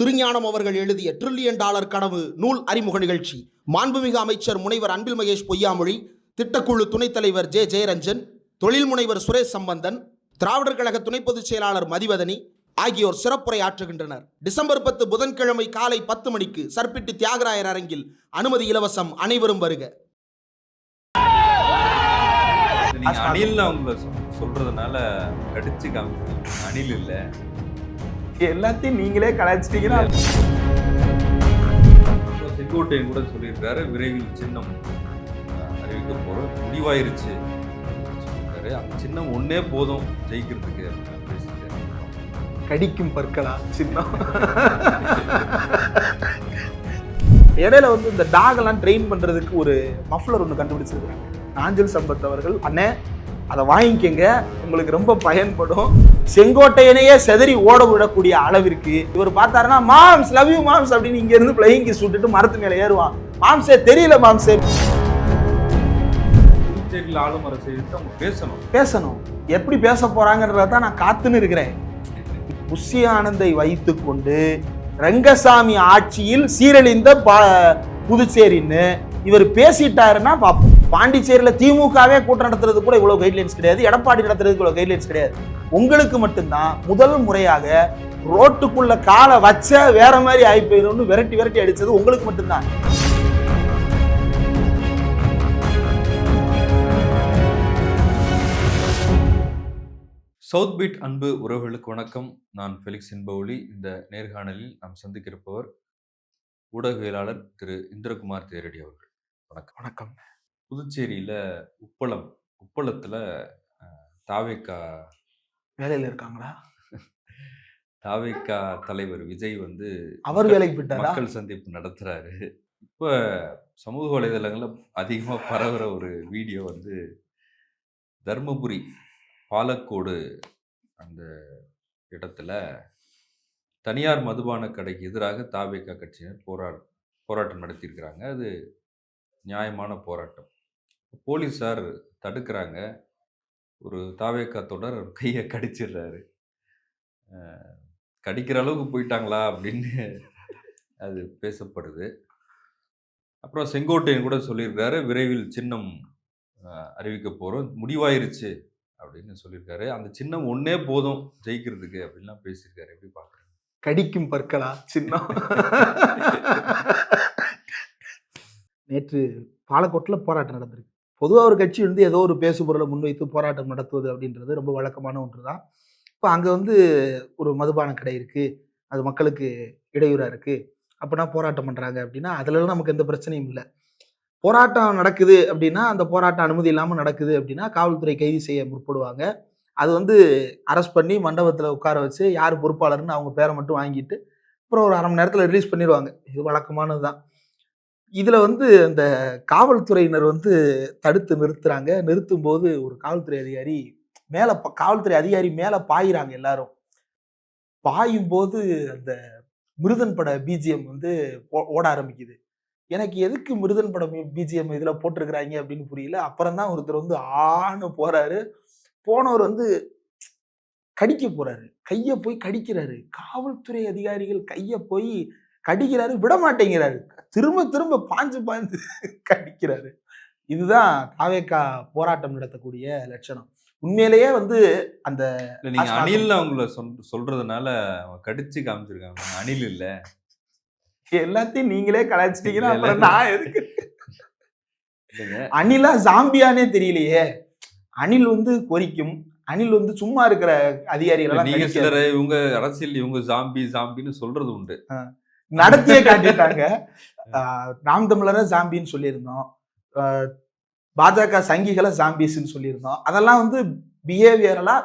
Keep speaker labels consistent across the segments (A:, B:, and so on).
A: திருஞானம் அவர்கள் எழுதிய trillion dollar கனவு நூல் அறிமுக நிகழ்ச்சி. மாண்புமிகு அமைச்சர் முனைவர் அன்பில் மகேஷ் பொய்யாமொழி திட்டக்குழு துணைத் தலைவர் ஜே ஜெயரஞ்சன் தொழில் முனைவர் சுரேஷ் சம்பந்தன் திராவிடர் கழக துணை பொதுச் செயலாளர் மதிவதனி ஆகியோர் சிறப்புரை ஆற்றுகின்றனர். டிசம்பர் பத்து புதன்கிழமை காலை பத்து மணிக்கு சர்பிட்டி தியாகராயர் அரங்கில் அனுமதி இலவசம் அனைவரும் வருக.
B: அணில் சொல்றதுனால கடிச்சு காமிக்கிறீங்க. அணில் இல்லை.
C: எல்லாத்தையும் நீங்களே கலாய்ச்சிட்டீங்கன்னா
B: செங்கோட்டையன் கூட சொல்லியிருக்காரு விரைவில் சின்னம் அறிவிக்க போறோம். முடிவாயிருச்சு சொல்லியிருக்காரு. அந்த சின்னம் ஒன்னே போதும் ஜெயிக்கிறதுக்கு
C: கடிக்கும் பற்களா சின்னம்? இடையில வந்து இந்த டாக் எல்லாம் ட்ரெயின் பண்றதுக்கு ஒரு மஃப்ளர் ஒன்று கண்டுபிடிச்சிருக்காங்க நாஞ்சல் சம்பத் அவர்கள் அண்ணே அதை வாங்கிக்கங்க. உங்களுக்கு ரொம்ப பயன்படும். செங்கோட்டையனையே செதறி ஓட விடக்கூடிய அளவிற்கு இவர் பார்த்தாருன்னா மாம்ஸ் லவ் யூ மாம்ஸ் அப்படின்னு இங்க இருந்து பிளையிங் கிஸ் விட்டுட்டு மரத்து மேல ஏறுவான். மாம்சே தெரியல மாம்சே.
B: புதுச்சேரியில் ஆளும் அவங்க பேசணும்.
C: பேசணும். எப்படி பேச போறாங்கன்றத தான் நான் காத்துன்னு இருக்கிறேன். புஷி ஆனந்தை வைத்துக்கொண்டு ரங்கசாமி ஆட்சியில் சீரழிந்த பா- புதுச்சேரின்னு இவர் பேசிட்டாருன்னா பார்ப்போம் பாண்டிச்சேரியில திமுகவே கூட்டம் நடத்துறது கூட இவ்வளோ கைட்லைன்ஸ் கிடையாது. எடப்பாடி நடத்துறதுக்கு இவ்வளோ கைட்லைன்ஸ் கிடையாது. உங்களுக்கு மட்டும்தான் முதல் முறையாக ரோட்டுக்குள்ள காலை வச்ச வேற மாதிரி ஆகி போயிடும்னு விரட்டி விரட்டி அடித்தது உங்களுக்கு மட்டும்தான்.
B: சவுத் பீட் அன்பு உறவுகளுக்கு வணக்கம். நான் ஃபெலிக்ஸ் இன்பவுலி இந்த நேர்காணலில் நாம் சந்திக்கிருப்பவர் ஊடகவியலாளர் திரு இந்திரகுமார் தேரடி அவர்கள். வணக்கம்.
C: வணக்கம்.
B: புதுச்சேரியில உப்பளம் உப்பளத்துல தாவேக்கா
C: வேலையில இருக்காங்களா?
B: தாவேக்கா தலைவர் விஜய் வந்து
C: அவர் வேலைக்கு போயிட்டாரா?
B: மக்கள் சந்திப்பு நடத்துறாரு. இப்ப சமூக வலைதளங்கள்ல அதிகமா பரவுற ஒரு வீடியோ வந்து தர்மபுரி பாலக்கோடு அந்த இடத்துல தனியார் மதுபான கடைக்கு எதிராக தாவேக்கா கட்சியினர் போரா போராட்டம் நடத்தியிருக்கிறாங்க. அது நியாயமான போராட்டம். போலீஸார் தடுக்கிறாங்க. ஒரு தாவேக்கா தொடர் கையை கடிச்சிடுறாரு கடிக்கிற அளவுக்கு போயிட்டாங்களா அப்படின்னு அது பேசப்படுது. அப்புறம் செங்கோட்டையன் கூட சொல்லியிருக்காரு விரைவில் சின்னம் அறிவிக்க போகிறோம் முடிவாயிருச்சு. அப்படின்னு சொல்லியிருக்காரு. அந்த சின்னம் ஒன்னே போதும் ஜெயிக்கிறதுக்கு அப்படின்லாம் பேசியிருக்காரு. எப்படி பார்க்குறேன்
C: கடிக்கும் பற்களா சின்னம்? நேற்று பாலக்கோட்டில் போராட்டம் நடந்திருக்கு. பொதுவாக ஒரு கட்சி வந்து ஏதோ ஒரு பேசுபொருளை முன்வைத்து போராட்டம் நடத்துவது அப்படின்றது ரொம்ப வழக்கமான ஒன்று தான் இப்போ அங்கே வந்து ஒரு மதுபான கடை இருக்குது அது மக்களுக்கு இடையூறாக இருக்குது அப்படின்னா போராட்டம் பண்ணுறாங்க அப்படின்னா அதுலலாம் நமக்கு எந்த பிரச்சனையும் இல்லை. போராட்டம் நடக்குது அப்படின்னா அந்த போராட்டம் அனுமதி இல்லாமல் நடக்குது அப்படின்னா காவல்துறை கைது செய்ய முற்படுவாங்க. அது வந்து அரெஸ்ட் பண்ணி மண்டபத்தில் உட்கார வச்சு யார் பொறுப்பாளர்னு அவங்க பேரை மட்டும் வாங்கிட்டு அப்புறம் ஒரு அரை மணி நேரத்தில் ரிலீஸ் பண்ணிடுவாங்க இது வழக்கமானது தான் இதில் வந்து அந்த காவல்துறையினர் வந்து தடுத்து நிறுத்துறாங்க. நிறுத்தும் போது ஒரு காவல்துறை அதிகாரி மேலே காவல்துறை அதிகாரி மேலே பாயிறாங்க எல்லாரும். பாயும் போது அந்த மிருதன் பட பிஜிஎம் வந்து ஓட ஆரம்பிக்குது. எனக்கு எதுக்கு மிருதன் படம் பிஜிஎம் இதில் போட்டிருக்கிறாங்க அப்படின்னு புரியல. அப்புறம் தான் ஒருத்தர் வந்து ஆன்னு போறாரு. போனவர் வந்து கடிக்க போறாரு. கையை போய் கடிக்கிறாரு. காவல்துறை அதிகாரிகள் கையை போய் கடிக்கிறாரு விட மாட்டேங்கிறாரு திரும்ப திரும்ப பாஞ்சு பாஞ்சு கடிக்கிறாரு. இதுதான் தாவேக்கா போராட்டம் நடத்தக்கூடிய லட்சணம். உண்மையிலேயே வந்து அந்த
B: நீங்க அணில் அவங்கள சொல் சொல்றதுனால கடிச்சு காமிச்சிருக்காங்க. அணில் இல்ல.
C: எல்லாத்தையும் நீங்களே அப்புறம்
B: இல்ல.
C: நான் எதுக்கு? அணிலா ஜாம்பியானே தெரியலையே. அணில் வந்து கொறிக்கும் அணில் வந்து சும்மா இருக்கிற அதிகாரிகள்
B: நீங்க. சிலர் இவங்க அரசியல் இவங்க ஜாம்பி ஜாம்பின்னு சொல்றது உண்டு.
C: நடத்தியே காட்டிட்டாங்க. நாம் தமிழரை ஜாம்பின்னு சொல்லியிருந்தோம். பாஜக சங்கிகளை ஜாம்பிஸ்ன்னு சொல்லியிருந்தோம். அதெல்லாம் வந்து பிஹேவியரலா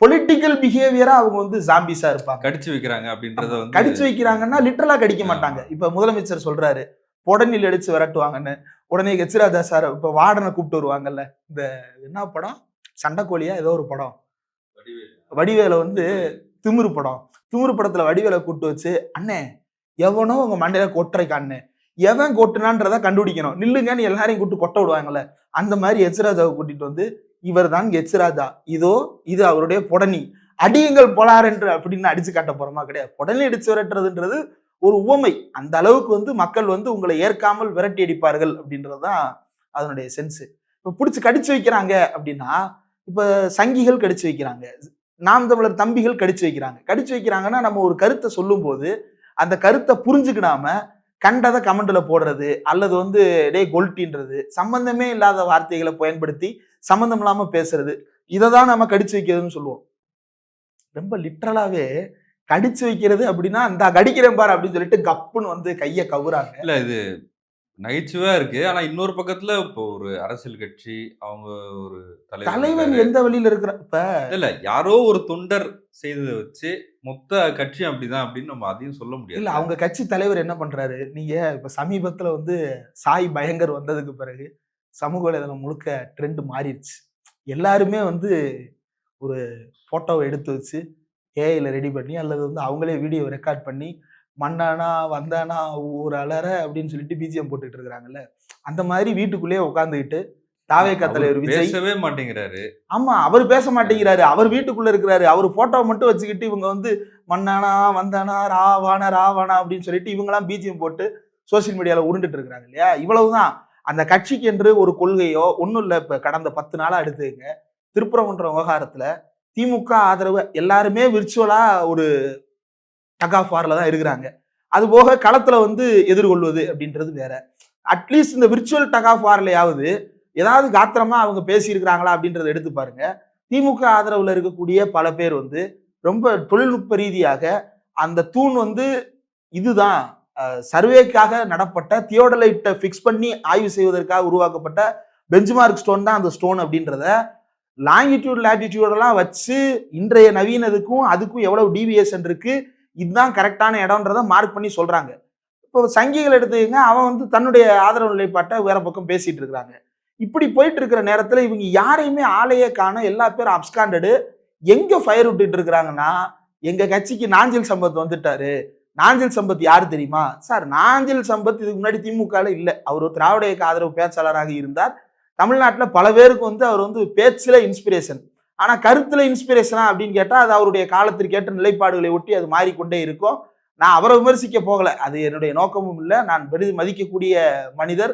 C: பொலிட்டிக்கல் பிஹேவியரா அவங்க வந்து ஜாம்பிஸா இருப்பாங்க.
B: கடிச்சு வைக்கிறாங்க அப்படின்றத
C: கடிச்சு வைக்கிறாங்கன்னா லிட்டரலா கடிக்க மாட்டாங்க. இப்ப முதலமைச்சர் சொல்றாரு புடனில் அடிச்சு விரட்டுவாங்கன்னு. உடனே எச்ராஜா சார் இப்ப வார்டனை கூப்பிட்டு வருவாங்கல்ல இந்த என்ன படம்? சண்டைக்கோழியா? ஏதோ ஒரு படம். வடிவேல. வந்து திமிரு படம். திமிரு படத்துல வடிவேல கூட்டு வச்சு அண்ணே எவனோ உங்க மண்டையில கொட்டுறை காண்ணு. எவன் கொட்டுனான்றத கண்டுபிடிக்கணும். நில்லுங்கன்னு எல்லாரையும் கூட்டு கொட்ட விடுவாங்கல்ல. அந்த மாதிரி எச்ராஜாவை கூட்டிட்டு வந்து இவர் தான் எச்ராஜா இதோ இது அவருடைய புடனி. அடியுங்கள் போலார் என்று அப்படின்னு அடிச்சு காட்ட போறோமா? கிடையாது. உடனே அடிச்சு விரட்டுறதுன்றது ஒரு உவமை. அந்த அளவுக்கு வந்து மக்கள் வந்து உங்களை ஏற்காமல் விரட்டி அடிப்பார்கள் அப்படின்றதுதான் அதனுடைய சென்ஸு. இப்போ பிடிச்சி கடிச்சு வைக்கிறாங்க அப்படின்னா இப்போ சங்கிகள் கடிச்சு வைக்கிறாங்க. நாம் தமிழர் தம்பிகள் கடிச்சு வைக்கிறாங்க. கடிச்சு வைக்கிறாங்கன்னா நம்ம ஒரு கருத்தை சொல்லும்போது அந்த கருத்தை புரிஞ்சுக்கிடாம கண்டதை கமெண்ட்ல போடுறது அல்லது வந்து டே கொல்ட்டின்றது. சம்பந்தமே இல்லாத வார்த்தைகளை பயன்படுத்தி சம்பந்தம் இல்லாம பேசுறது. இதை தான் நம்ம கடிச்சு வைக்கிறதுன்னு சொல்லுவோம். ரொம்ப லிட்ரலாவே கடிச்சு வைக்கிறது அப்படின்னா இந்த கடிக்கிறேன் பாரு அப்படின்னு சொல்லிட்டு கப்புன்னு வந்து கையை கவுறாங்க.
B: இல்ல இது நகைச்சுவையா இருக்கு. ஆனா இன்னொரு பக்கத்துல இப்போ ஒரு அரசியல் கட்சி அவங்க ஒரு தலைவர்
C: தலைவர். எந்த வழியில இருக்கிற இப்ப
B: இல்ல யாரோ ஒரு தொண்டர் செய்ததை வச்சு மொத்த கட்சியும் அப்படிதான் அப்படின்னு நம்ம அதையும் சொல்ல முடியாது.
C: இல்ல அவங்க கட்சி தலைவர் என்ன பண்றாரு? நீங்க இப்ப சமீபத்துல வந்து சாய் பயங்கர் வந்ததுக்கு பிறகு சமூக வலைதளம் முழுக்க ட்ரெண்ட் மாறிடுச்சு. எல்லாருமே வந்து ஒரு போட்டோவை எடுத்து வச்சு ஏஐல ரெடி பண்ணி அல்லது வந்து அவங்களே வீடியோ ரெக்கார்ட் பண்ணி மண்ணானா வந்தானா ஊர் அலற அப்படின்னு சொல்லிட்டு பிஜிஎம் போட்டுட்டு இருக்கிறாங்கல்ல. அந்த மாதிரி வீட்டுக்குள்ளேயே உட்காந்துக்கிட்டு தாவேக்கா
B: அவர்
C: தலைவர் விஜய்.
B: பேசவே மாட்டேங்கிறாரு.
C: ஆமா அவர் பேச மாட்டேங்கிறாரு. அவர் வீட்டுக்குள்ள இருக்கிறாரு. அவர் போட்டோ மட்டும் வச்சுக்கிட்டு இவங்க வந்து மண்ணானா வந்தானா ராவானா ராவானா அப்படின்னு சொல்லிட்டு இவங்கெல்லாம் பிஜிஎம் போட்டு சோசியல் மீடியால உருண்டுட்டு இருக்கிறாங்க இல்லையா? இவ்வளவுதான். அந்த கட்சிக்கு என்று ஒரு கொள்கையோ ஒன்றும் இல்லை. இப்ப கடந்த பத்து நாளா எடுத்துக்கங்க. திருப்புறமன்ற விவகாரத்துல திமுக ஆதரவு எல்லாருமே விர்ச்சுவலா ஒரு தகாஃபாரில் தான் இருக்கிறாங்க. அது போக களத்தில் வந்து எதிர்கொள்வது அப்படின்றது வேற. அட்லீஸ்ட் இந்த விர்ச்சுவல் டக் ஆஃப் ஏதாவது காத்திரமா அவங்க பேசியிருக்கிறாங்களா அப்படின்றத எடுத்து பாருங்க. திமுக ஆதரவில் இருக்கக்கூடிய பல பேர் வந்து ரொம்ப தொழில்நுட்ப ரீதியாக அந்த தூண் வந்து இதுதான். சர்வேக்காக நடப்பட்ட தியோடலைட்டை ஃபிக்ஸ் பண்ணி ஆய்வு செய்வதற்காக உருவாக்கப்பட்ட பெஞ்ச்மார்க் ஸ்டோன் தான் அந்த ஸ்டோன் அப்படின்றத லாங்கிடியூட் லாட்டிடியூடெல்லாம் வச்சு இன்றைய நவீனதுக்கும் அதுக்கும் எவ்வளவு டீவியேஷன் இருக்குது இதுதான் கரெக்டான இடம்ன்றத மார்க் பண்ணி சொல்றாங்க. இப்போ சங்கிகள் எடுத்துக்கங்க அவன் வந்து தன்னுடைய ஆதரவு நிலைப்பாட்டை வேற பக்கம் பேசிட்டு இருக்கிறாங்க. இப்படி போயிட்டு இருக்கிற நேரத்தில் இவங்க யாரையுமே ஆளையே காண எல்லா பேரும் அப்ஸ்காண்டடு எங்க ஃபயர் விட்டுட்டு இருக்கிறாங்கன்னா எங்க கட்சிக்கு நாஞ்சில் சம்பத் வந்துட்டாரு. நாஞ்சில் சம்பத் யார் தெரியுமா? சார் நாஞ்சில் சம்பத் இதுக்கு முன்னாடி திமுகல இல்லை. அவர் ஒரு திராவிட இயக்க ஆதரவு பேச்சாளராக இருந்தார். தமிழ்நாட்டில் பல பேருக்கு வந்து அவர் வந்து பேச்சில் இன்ஸ்பிரேஷன் ஆனால் கருத்தில் இன்ஸ்பிரேஷனா அப்படின்னு கேட்டால் அது அவருடைய காலத்திற்கேற்ற நிலைப்பாடுகளை ஒட்டி அது மாறிக்கொண்டே இருக்கும். நான் அவரை விமர்சிக்க போகல. அது என்னுடைய நோக்கமும் இல்லை. நான் பெரிது மதிக்கக்கூடிய மனிதர்.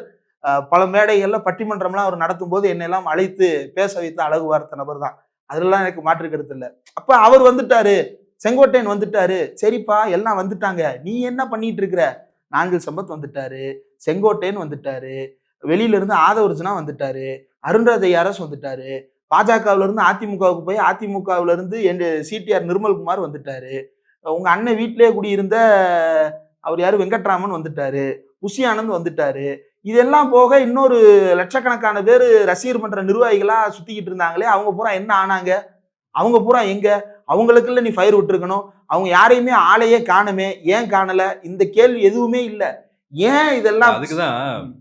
C: பல மேடைகளில் பட்டிமன்றம்லாம் அவர் நடத்தும் போது என்னெல்லாம் அழைத்து பேச வைத்த அழகு வார்த்த நபர் தான் அதெல்லாம் எனக்கு மாற்று கருத்து இல்லை. அப்போ அவர் வந்துட்டாரு. செங்கோட்டையன் வந்துட்டாரு. சரிப்பா எல்லாம் வந்துட்டாங்க. நீ என்ன பண்ணிட்டு இருக்கிற? நாங்கள் சம்பத் வந்துட்டாரு. செங்கோட்டையன் வந்துட்டாரு. வெளியில இருந்து ஆதவர்ஜனா வந்துட்டாரு. அருண்ராஜை அரசு வந்துட்டாரு. பாஜகவுல இருந்து அதிமுகவுக்கு போய் அதிமுகவுல இருந்து என் சிடிஆர் நிர்மல்குமார் வந்துட்டாரு. உங்க அண்ணன் வீட்டிலேயே குடியிருந்த அவர் யாரு? வெங்கட்ராமன் வந்துட்டாரு. புஷி ஆனந்த் வந்துட்டாரு. இதெல்லாம் போக இன்னொரு லட்சக்கணக்கான பேர் ரசிகர் மன்ற நிர்வாகிகளா சுத்திக்கிட்டு இருந்தாங்களே அவங்க பூரா என்ன ஆனாங்க? அவங்க பூரா எங்க? அவங்களுக்குள்ள நீ ஃபயர் விட்டுருக்கணும். அவங்க யாரையுமே ஆளையே காணுமே. ஏன் காணல? இந்த கேள்வி எதுவுமே இல்ல. ஏன் இதெல்லாம்
B: அதுக்குதான்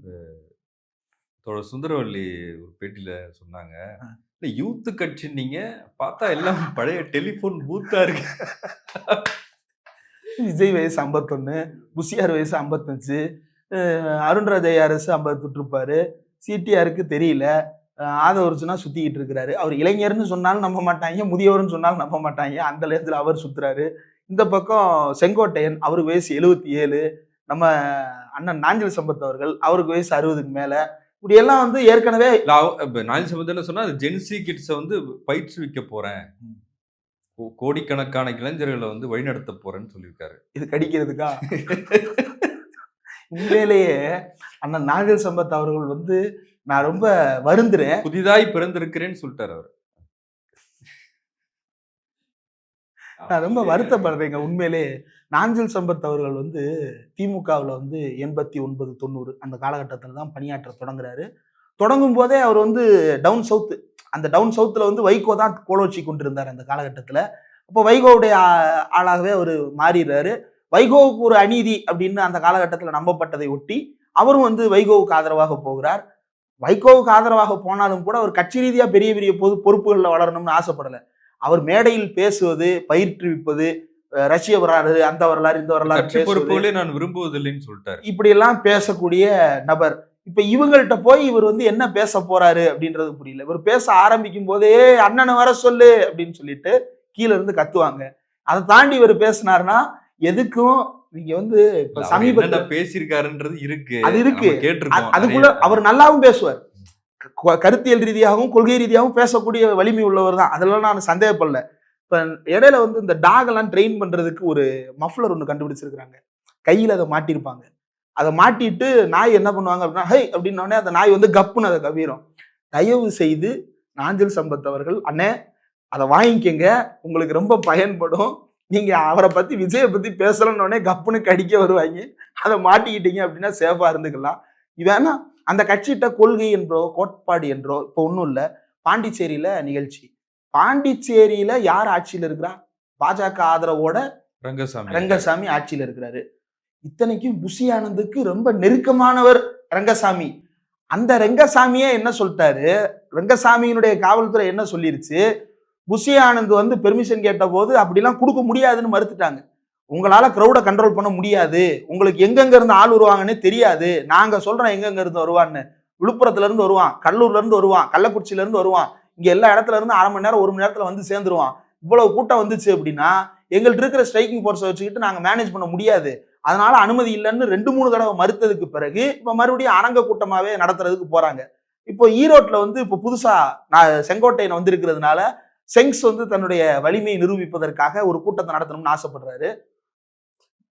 B: தோழர் சுந்தரவல்லி ஒரு பேட்டியில சொன்னாங்க. இல்லை யூத்து கட்சி நீங்கள் பார்த்தா எல்லாம் பழைய டெலிஃபோன் பூத்தா இருக்கு.
C: விஜய் வயசு ஐம்பத்தொன்னு புஷியார் வயசு ஐம்பத்தஞ்சு அருண்ராஜ் ஐஆர்எஸ் ஐம்பத்தொட்டிருப்பாரு சிடிஆருக்கு தெரியல. அஹ் சுற்றிக்கிட்டு இருக்கிறாரு. அவர் இளைஞர்னு சொன்னாலும் நம்ப மாட்டாங்க முதியவர்னு சொன்னாலும் நம்ப மாட்டாங்க. அந்த நேரத்தில் அவர் சுற்றுறாரு இந்த பக்கம் செங்கோட்டையன் அவருக்கு வயசு எழுபத்தி ஏழு. நம்ம அண்ணன் நாஞ்சல் சம்பத் அவர்கள் அவருக்கு வயசு அறுபதுக்கு மேலே. இப்படி எல்லாம் வந்து ஏற்கனவே
B: சம்பத் என்ன சொன்னா ஜென்சி கிட்ஸை வந்து பயிற்றுவிக்க போறேன். கோடிக்கணக்கான இளைஞர்களை வந்து வழிநடத்த போறேன்னு சொல்லியிருக்காரு.
C: இது கடிக்கிறதுக்கா? உண்மையிலேயே அண்ணன் நாகல் சம்பத் அவர்கள் வந்து நான் ரொம்ப வருந்துறேன்.
B: புதிதாய் பிறந்திருக்கிறேன்னு சொல்லிட்டாரு அவர்.
C: நான் ரொம்ப வருத்தப்படுறேங்க உண்மையிலே நாஞ்சில் சம்பத் அவர்கள் வந்து திமுகவில் வந்து எண்பத்தி ஒன்பது தொண்ணூறு அந்த காலகட்டத்தில் தான் பணியாற்ற தொடங்குறாரு. தொடங்கும் போதே அவர் வந்து டவுன் சவுத்து அந்த டவுன் சவுத்தில் வந்து வைகோ தான் கோலோச்சி கொண்டிருந்தார் அந்த காலகட்டத்தில். அப்போ வைகோவுடைய ஆளாகவே அவர் மாறிடுறாரு. வைகோவுக்கு ஒரு அநீதி அப்படின்னு அந்த காலகட்டத்தில் நம்பப்பட்டதை ஒட்டி அவரும் வந்து வைகோவுக்கு ஆதரவாக போகிறார். வைகோவுக்கு ஆதரவாக போனாலும் கூட அவர் கட்சி ரீதியாக பெரிய பெரிய பொது பொறுப்புகளில் வளரணும்னு ஆசைப்படலை. அவர் மேடையில் பேசுவது பயிற்றுவிப்பது ரஷ்ய வரலாறு அந்த வரலாறு இந்த வரலாறு
B: பொறுப்புகளே நான் விரும்புவதில்லைன்னு சொல்லிட்டாரு.
C: இப்படி எல்லாம் பேசக்கூடிய நபர். இப்ப இவங்கள்ட்ட போய் இவர் வந்து என்ன பேச போறாரு அப்படின்றது புரியல. இவர் பேச ஆரம்பிக்கும் போதே அண்ணனை வர சொல்லு அப்படின்னு சொல்லிட்டு கீழ இருந்து கத்துவாங்க. அதை தாண்டி இவர் பேசினாருன்னா எதுக்கும் நீங்க வந்து இப்ப சமீபத்துல
B: பேசியிருக்காருன்றது இருக்கு.
C: அது இருக்கு. அதுக்குள்ள. அவர் நல்லாவும் பேசுவார். கருத்தியல் ரீதியாகவும் கொள்கை ரீதியாகவும் பேசக்கூடிய வலிமை உள்ளவர் தான். அதெல்லாம் நான் சந்தேகப்படல. இப்போ இடையில வந்து இந்த டாக் எல்லாம் ட்ரெயின் பண்ணுறதுக்கு ஒரு மஃப்ளர் ஒன்று கண்டுபிடிச்சிருக்கிறாங்க. கையில் அதை மாட்டியிருப்பாங்க அதை மாட்டிட்டு நாய் என்ன பண்ணுவாங்க அப்படின்னா ஹை அப்படின்ன அந்த நாய் வந்து கப்புன்னு அதை கவிரும். தயவு செய்து நாஞ்சல் சம்பத் அவர்கள் அண்ணே அதை வாங்கிக்கங்க. உங்களுக்கு ரொம்ப பயன்படும். நீங்கள் அவரை பற்றி விஜயை பற்றி பேசலன்னொடனே கப்புன்னு கடிக்க வருவாங்க அதை மாட்டிக்கிட்டீங்க அப்படின்னா சேஃபாக இருந்துக்கலாம். வேணா அந்த கட்சியிட்ட கொள்கை என்றோ கோட்பாடு என்றோ இப்போ ஒன்றும் இல்லை. பாண்டிச்சேரியில் நிகழ்ச்சி. பாண்டிச்சேரியில யார் ஆட்சியில் இருக்கிறா? பாஜக ஆதரவோட
B: ரங்கசாமி.
C: ரங்கசாமி ஆட்சியில் இருக்கிறாரு. இத்தனைக்கும் புஷி ஆனந்துக்கு ரொம்ப நெருக்கமானவர் ரங்கசாமி. அந்த ரங்கசாமியே என்ன சொல்லிட்டாரு? ரங்கசாமியினுடைய காவல்துறை என்ன சொல்லிருச்சு? புஷி ஆனந்த் வந்து பெர்மிஷன் கேட்ட போது அப்படிலாம் கொடுக்க முடியாதுன்னு மறுத்துட்டாங்க. உங்களால க்ரௌடை கண்ட்ரோல் பண்ண முடியாது. உங்களுக்கு எங்கெங்க இருந்து ஆள் வருவாங்கன்னே தெரியாது. நாங்க சொல்றோம் எங்கெங்க இருந்து வருவான்னு. விழுப்புரத்துல இருந்து வருவான் கடலூர்ல இருந்து வருவான் கள்ளக்குறிச்சியில இருந்து வருவான். இங்கே எல்லா இடத்துல இருந்து அரை மணி நேரம் ஒரு மணி நேரத்தில் வந்து சேர்ந்துருவான். இவ்வளவு கூட்டம் வந்துச்சு அப்படின்னா எங்கள்கிட்ட இருக்கிற ஸ்ட்ரைக்கிங் ஃபோர்ஸை வச்சுக்கிட்டு நாங்கள் மேனேஜ் பண்ண முடியாது. அதனால அனுமதி இல்லைன்னு ரெண்டு மூணு தடவை மறுத்ததுக்கு பிறகு இப்போ மறுபடியும் அரங்க கூட்டமாகவே நடத்துறதுக்கு போகிறாங்க இப்போ ஈரோட்டில் வந்து இப்போ புதுசாக நான் செங்கோட்டையன் வந்திருக்கிறதுனால செங்ஸ் வந்து தன்னுடைய வலிமையை நிரூபிப்பதற்காக ஒரு கூட்டத்தை நடத்தணும்னு ஆசைப்படுறாரு.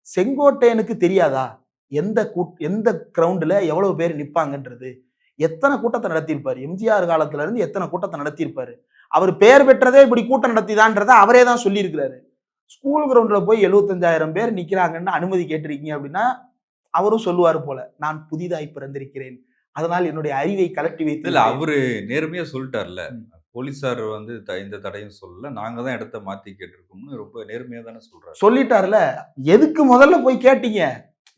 C: செங்கோட்டையனுக்கு தெரியாதா? எந்த கூட் எந்த கிரவுண்டில் எவ்வளவு பேர் நிற்பாங்கன்றது எத்தனை கூட்டத்தை நடத்தியிருப்பாரு? எம்ஜிஆர் காலத்துல இருந்து எத்தனை கூட்டத்தை நடத்தியிருப்பாரு? அவர் பெயர் பெற்றதே இப்படி கூட்டம் நடத்திதான்றதை அவரே தான் சொல்லியிருக்கிறாரு. ஸ்கூல் கிரவுண்ட்ல போய் எழுபத்தஞ்சாயிரம் பேர் நிக்கிறாங்கன்னு அனுமதி கேட்டிருக்கீங்க அப்படின்னா அவரும் சொல்லுவார் போல நான் புதிதாய் பிறந்திருக்கிறேன். அதனால் என்னுடைய அறிவை கலட்டி வைத்து
B: இல்ல அவரு நேர்மையா சொல்லிட்டார்ல.
C: ம்.
B: போலீசார் வந்து த- எந்த தடையும் சொல்லல. நாங்க தான் இடத்த மாத்தி கேட்டிருக்கோம்னு ரொம்ப நேர்மையா தானே சொல்றாரு.
C: சொல்லிட்டார்ல. எதுக்கு முதல்ல போய் கேட்டீங்க?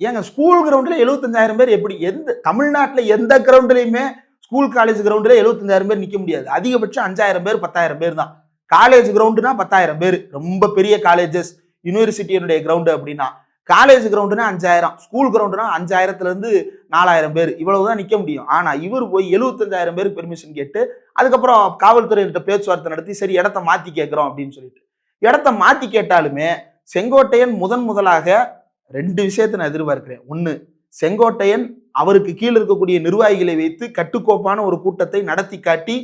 C: ஏங்க ஸ்கூல் கிரவுண்டில் எழுபத்தஞ்சாயிரம் பேர் எப்படி? எந்த தமிழ்நாட்டில் எந்த கிரவுண்ட்லையுமே ஸ்கூல் காலேஜ் கிரவுண்டில் எழுபத்தஞ்சாயிரம் பேர் நிற்க முடியாது. அதிகபட்சம் அஞ்சாயிரம் பேர் பத்தாயிரம் பேர் தான். காலேஜ் கிரவுண்டுனா பத்தாயிரம் பேர். ரொம்ப பெரிய காலேஜஸ் யூனிவர்சிட்டியினுடைய கிரவுண்டு அப்படின்னா. காலேஜ் கிரவுண்டுனா அஞ்சாயிரம் ஸ்கூல் கிரவுண்டுனா அஞ்சாயிரத்துலேருந்து நாலாயிரம் பேர். இவ்வளவுதான் நிற்க முடியும். ஆனால் இவர் போய் எழுபத்தஞ்சாயிரம் பேருக்கு பெர்மிஷன் கேட்டு அதுக்கப்புறம் காவல்துறையிட்ட பேச்சுவார்த்தை நடத்தி சரி இடத்த மாற்றி கேட்குறோம் அப்படின்னு சொல்லிட்டு. இடத்த மாற்றி கேட்டாலுமே செங்கோட்டையன் முதன் முதலாக ரெண்டு விஷயத்தை நான் எதிர்பார்க்கிறேன். ஒன்று செங்கோட்டையன் அவருக்கு கீழே இருக்கக்கூடிய நிர்வாகிகளை வைத்து கட்டுக்கோப்பான ஒரு கூட்டத்தை நடத்தி காட்டி